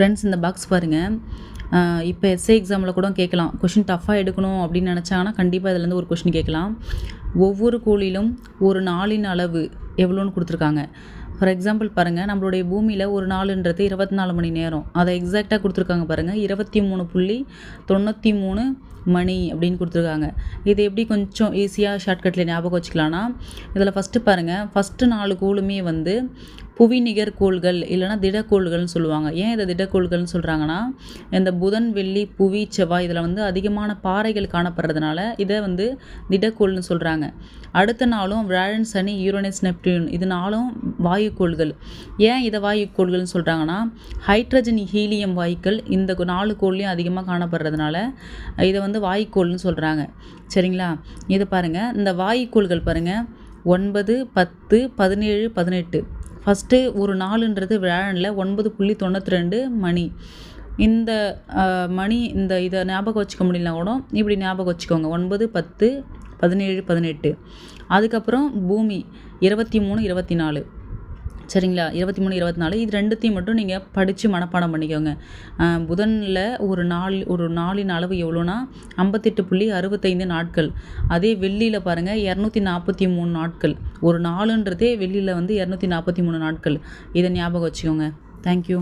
Friends இந்த box பாருங்கள் இப்போ எஸ்ஏ எக்ஸாமில் கூட கேட்கலாம் கொஷின் டஃப்பாக எடுக்கணும் அப்படின்னு நினச்சாங்கன்னா கண்டிப்பாக இதுலேருந்து ஒரு கொஷின் கேட்கலாம் ஒவ்வொரு கோளிலும் ஒரு நாளின் அளவு எவ்வளோன்னு கொடுத்துருக்காங்க. ஃபார் எக்ஸாம்பிள் பாருங்கள் நம்மளுடைய பூமியில் ஒரு நாளுன்றது இருபத்தி நாலு மணி நேரம். அதை எக்ஸாக்டாக கொடுத்துருக்காங்க பாருங்கள் இருபத்தி மூணு புள்ளி தொண்ணூற்றி மூணு மணி அப்படின்னு கொடுத்துருக்காங்க. இது எப்படி கொஞ்சம் ஈஸியாக ஷார்ட்கட்டில் ஞாபகம் வச்சுக்கலான்னா இதில் ஃபஸ்ட்டு பாருங்கள் ஃபஸ்ட்டு நாலு கோளுமே வந்து புவி நிகர் கோள்கள் இல்லைனா திடக்கோள்கள்னு சொல்லுவாங்க. ஏன் இதை திடக்கோள்கள்னு சொல்கிறாங்கன்னா இந்த புதன் வெள்ளி புவி செவ்வாய் இதில் வந்து அதிகமான பாறைகள் காணப்படுறதுனால இதை வந்து திடக்கோள்னு சொல்கிறாங்க அடுத்த நாளும் வியாழன் சனி யூரனஸ் நெப்டியூன் இது நாளும் வாயுக்கோள்கள். ஏன் இதை வாயுக்கோள்கள்னு சொல்கிறாங்கன்னா ஹைட்ரஜன் ஹீலியம் வாயுக்கள் இந்த நாலு கோள்லையும் அதிகமாக காணப்படுறதுனால இதை வந்து வாயுக்கோள்னு சொல்கிறாங்க சரிங்களா? இது பாருங்கள் இந்த வாயுக்கோள்கள் பாருங்கள் ஒன்பது பத்து பதினேழு பதினெட்டு. ஃபஸ்ட்டு ஒரு நாளுன்றது வியாழனில் ஒன்பது புள்ளி தொண்ணூற்றி ரெண்டு மணி. இந்த மணி இந்த இதை ஞாபகம் வச்சுக்க முடியலனா கூட இப்படி ஞாபகம் வச்சுக்கோங்க. ஒன்பது பத்து பதினேழு பதினெட்டு. அதுக்கப்புறம் பூமி இருபத்தி மூணு இருபத்தி நாலு. சரிங்களா? இருபத்தி மூணு இருபத்தி நாலு. இது ரெண்டுத்தையும் மட்டும் நீங்கள் படித்து மனப்பாடம் பண்ணிக்கோங்க. புதனில் ஒரு நாள் ஒரு நாளின் அளவு எவ்வளோனா ஐம்பத்தெட்டு புள்ளி அறுபத்தைந்து நாட்கள். அதே வெள்ளியில் பாருங்கள் இரநூத்தி நாற்பத்தி மூணு நாட்கள். ஒரு நாளுன்றதே வெள்ளியில் வந்து இரநூத்தி நாற்பத்தி மூணு நாட்கள். இதை ஞாபகம் வச்சுக்கோங்க. தேங்க்யூ